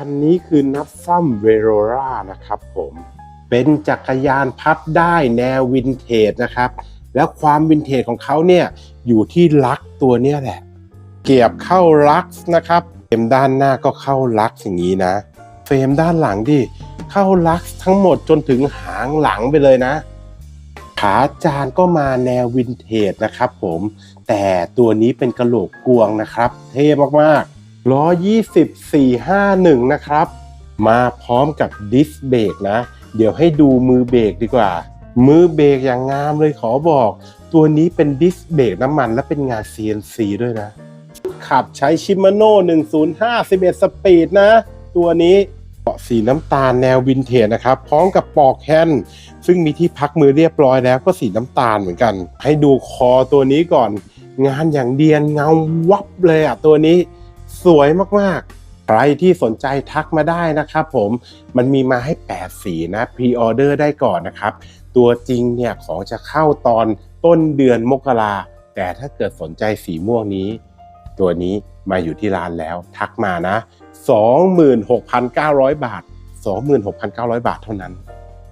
คันนี้คือนับซ่อมเวโรรานะครับผมเป็นจักรยานพับได้แนววินเทจนะครับ แล้วความวินเทจของเขาเนี่ยอยู่ที่ลักตัวเนี้ยแหละ เกียบเข้าลักนะครับเฟรมด้านหน้าก็เข้าลักอย่างนี้นะ เฟรมด้านหลังดิเข้าลักทั้งหมดจนถึงหางหลังไปเลยนะ ขาจานก็มาแนววินเทจนะครับผมแต่ตัวนี้เป็นกระโหลกกวงนะครับ เท่มากๆ ล้อ 20 451 นะครับ มาพร้อมกับดิสเบรกนะ เดี๋ยวให้ดูมือเบรกดีกว่า มือเบรกอย่างงามเลยขอบอก ตัวนี้เป็นดิสเบรกน้ำมันและเป็นงาน CNC ด้วยนะ ขับใช้ชิมาโน่105 11สปีดนะ ตัวนี้เบาะสีน้ำตาลแนววินเทจนะครับ พร้อมกับปลอกแฮนด์ซึ่งมีที่พักมือเรียบร้อยแล้วก็สีน้ำตาลเหมือนกัน ให้ดูคอตัวนี้ก่อน งานอย่างเดียนเงาวับเลยอะตัวนี้ สวยมากๆ ใครที่สนใจทักมาได้นะครับผมมันมีมาให้ 8 สีนะพรีออเดอร์ได้ก่อนนะครับ ตัวจริงเนี่ยของจะเข้าตอนต้นเดือนมกราแต่ถ้าเกิดสนใจสีม่วงนี้ ตัวนี้มาอยู่ที่ร้านแล้วทักมานะ 26,900 บาท 26,900 บาทเท่านั้น